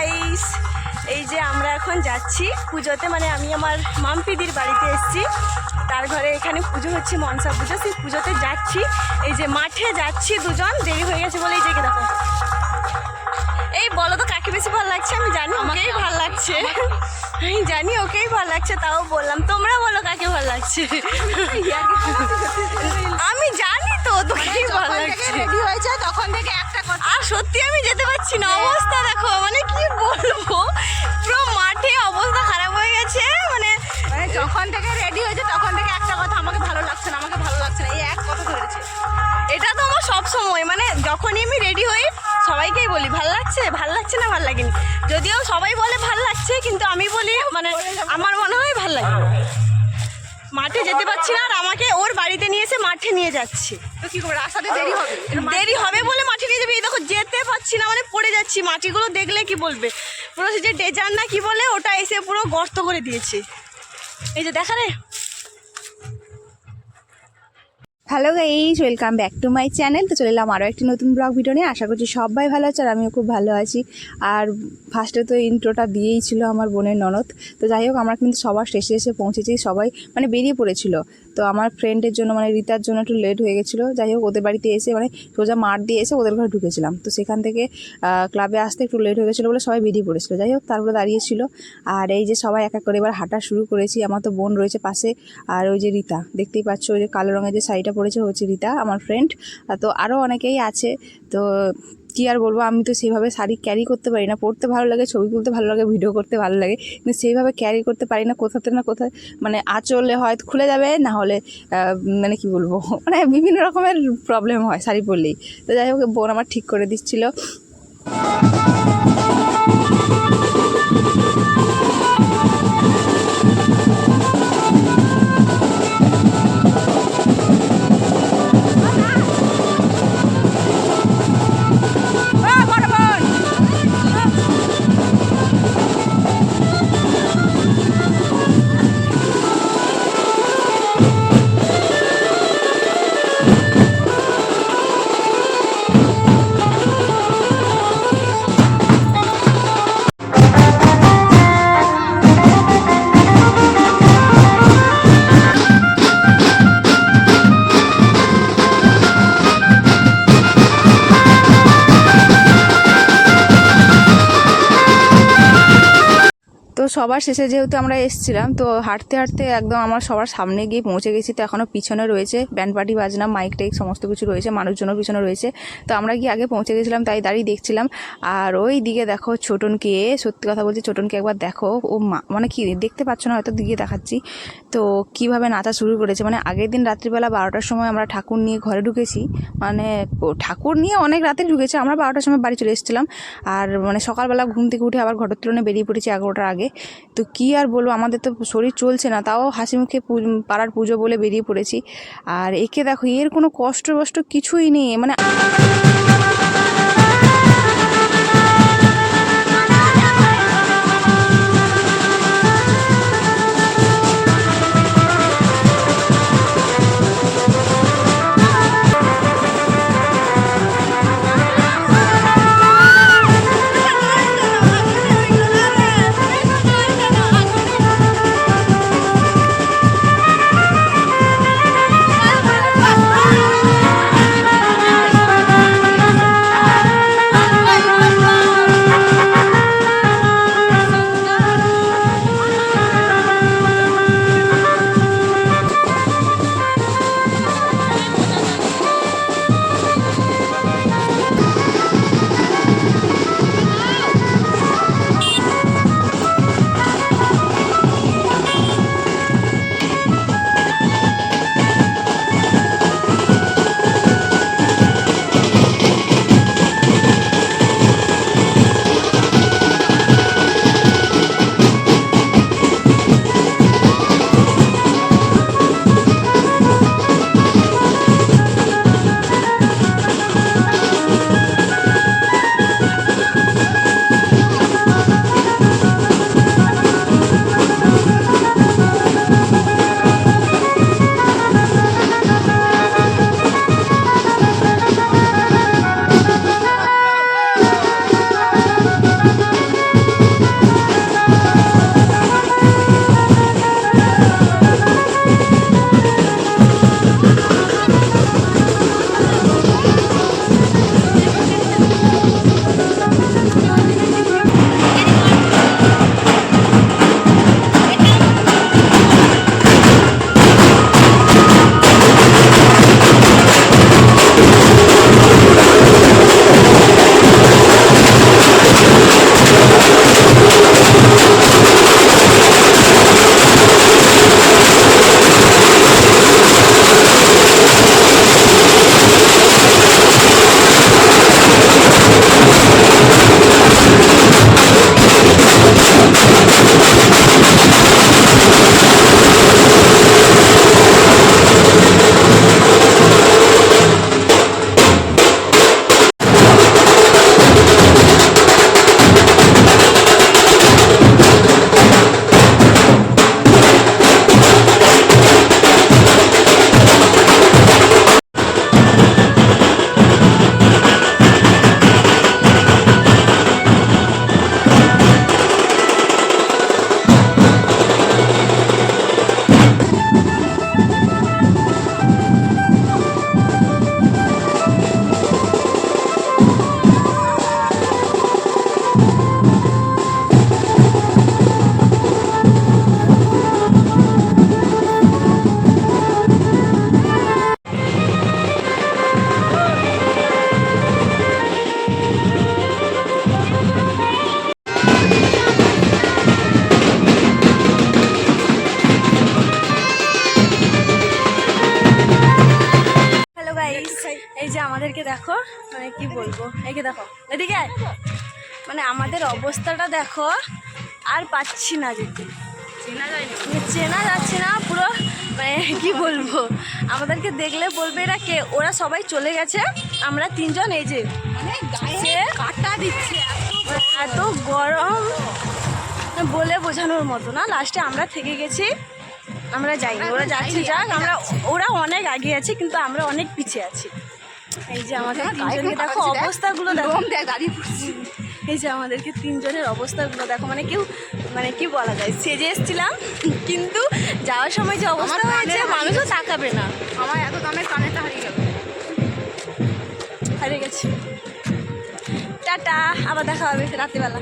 Guys এই যে আমরা এখন যাচ্ছি পুজোতে মানে আমি আমার মামপিদির বাড়িতে এসেছি। তার ঘরে এখানে পুজো হচ্ছে মনসা পুজো। সেই পুজোতে যাচ্ছি। এই যে মাঠে যাচ্ছি দুজন দেরি হয়ে গেছে বলে এই যে দেখো। এই বলো তো কাকে বেশি ভালো লাগছে? আমি জানি ওকেই ভালো লাগছে। আমি জানি ওকেই ভালো লাগছে তাও বললাম তোমরা বলো কাকে ভালো লাগছে? আমি জানি তো তোকেই ভালো লাগছে। রেডি হয়েছে তখন থেকে একটা কথা আর সত্যি আমি যেতে পারছি না ভালো লাগছে? ভালো লাগছে না ভালো লাগেনি? যদিও সবাই বলে ভালো লাগছে কিন্তু আমি বলি মানে আমার মনে হয় ভালো লাগে মাঠে যেতে পারছি না আর আমাকে ওর বাড়িতে নিয়ে এসে মাঠে নিয়ে যাচ্ছে। তো কি করব রাস্তাতে দেরি হবে? দেরি হবে বলে মাঠে নিয়ে যাবে? এই দেখো যেতে পারছি না মানে পড়ে যাচ্ছি। মাটিগুলো দেখলে কি বলবে? পুরো সে যে ডেজার না কি বলে ওটা এসে পুরো গর্ত করে দিয়েছে। এই যে দেখা রে? Hello guys welcome back to my channel তো চলে এলাম আরও একটি নতুন ব্লগ ভিডিও নিয়ে। আশা করছি সবাই ভালো আছে আর আমিও খুব ভালো আছি। আর ফার্স্টে তো ইন্ট্রোটা দিয়েই ছিল আমার বোনের ননদ। তো যাই হোক, আমরা কিন্তু সবার শেষে এসে পৌঁছেছি। সবাই মানে বেরিয়ে পড়েছিল। তো আমার ফ্রেন্ডের জন্য মানে রিতার জন্য একটু লেট হয়ে গেছিল। যাই হোক, ওদের বাড়িতে এসে মানে সোজা মাঠ দিয়ে এসে ওদের ঘরে ঢুকেছিলাম। তো সেখান থেকে ক্লাবে আসতে একটু লেট হয়ে গেছিল বলে সবাই বেরিয়ে পড়েছিলো। যাই হোক, তারপরে দাঁড়িয়েছিল আর এই যে সবাই এক এক করে এবার হাঁটা শুরু করেছি। আমার তো বোন রয়েছে পাশে, আর ওই যে রিতা। দেখতেই পাচ্ছ ওই যে কালো রঙের যে শাড়িটা পরেছে, হচ্ছে রিতা, আমার ফ্রেন্ড তো আরও অনেকেই আছে। তো কি আর বলব? আমি তো সেইভাবে শাড়ি ক্যারি করতে পারি না। পড়তে ভালো লাগে, ছবি তুলতে ভালো লাগে ভিডিও করতে ভালো লাগে। কিন্তু সেইভাবে ক্যারি করতে পারি না, কোথাতে না কোথায়। মানে আঁচলে হয়তো খুলে যাবে, না হলে মানে কি বলব? মানে বিভিন্ন রকমের প্রবলেম হয় শাড়ি পরলেই। তো যাই হোক, বোন আমার ঠিক করে দিচ্ছিল। সবার শেষে যেহেতু আমরা এসেছিলাম, তো হাঁটতে হাঁটতে একদম আমার সবার সামনে গিয়ে পৌঁছে গেছি। তো এখনও পিছনে রয়েছে, ব্যান্ড পার্টি বাজনা মাইক টাইক সমস্ত কিছু রয়েছে, মানুষজনও পিছনে রয়েছে। তো আমরা গিয়ে আগে পৌঁছে গেছিলাম, তাই দাঁড়িয়ে দেখছিলাম। আর ওই দিকে দেখো ছোটনকে, সত্যি কথা বলছি, ছোটনকে একবার দেখো। ও মা মানে কি দেখতে পাচ্ছ না, হয়তো দিকে দেখাচ্ছি। তো কীভাবে নাচা শুরু করেছে মানে আগের দিন রাত্রিবেলা বারোটার সময় আমরা ঠাকুর নিয়ে ঘরে ঢুকেছি। মানে ঠাকুর নিয়ে অনেক রাতে ঢুকেছে, আমরা বারোটার সময় বাড়ি চলে এসেছিলাম। আর মানে সকালবেলা ঘুম থেকে উঠে আবার ঘরের তুলনে বেরিয়ে পড়েছি এগারোটার আগে। তো কি আর বলব? আমাদের তো শরীর চলছে না, তাও হাসি মুখে পাড়ার পুজো বলে বেরিয়ে পড়েছি। আর একে দেখো, এর কোনো কষ্ট বষ্ট কিছুই নেই মানে কি বলব? একে দেখো এদিকে। মানে আমাদের অবস্থাটা দেখো আর পাচ্ছি না যেতে চেনা যায়নি? মানে চেনা যাচ্ছে না পুরো মানে কি বলব? আমাদেরকে দেখলে বলবে এরা কে? ওরা সবাই চলে গেছে আমরা তিনজন এই যে মানে কাটা দিচ্ছে এত এত গরম বলে বোঝানোর মতো না। লাস্টে আমরা থেকে গেছি আমরা যাইনি ওরা যাচ্ছে যাক আমরা ওরা অনেক আগে আছে কিন্তু আমরা অনেক পিছিয়ে আছি। এই যে আমাদের তিনজনকে দেখো অবস্থাগুলো দেখো। এই যে আমাদেরকে তিনজনের অবস্থাগুলো দেখো মানে কেউ মানে কি বলা যায় সেজে এসেছিলাম কিন্তু যাওয়ার সময় যে অবস্থা হয়েছে মানুষও তাকাবে না। আমার এত দামের কানেটা হারিয়ে গেল হারিয়ে গেছি। টাটা আবার দেখা হবে রাত্রিবেলা।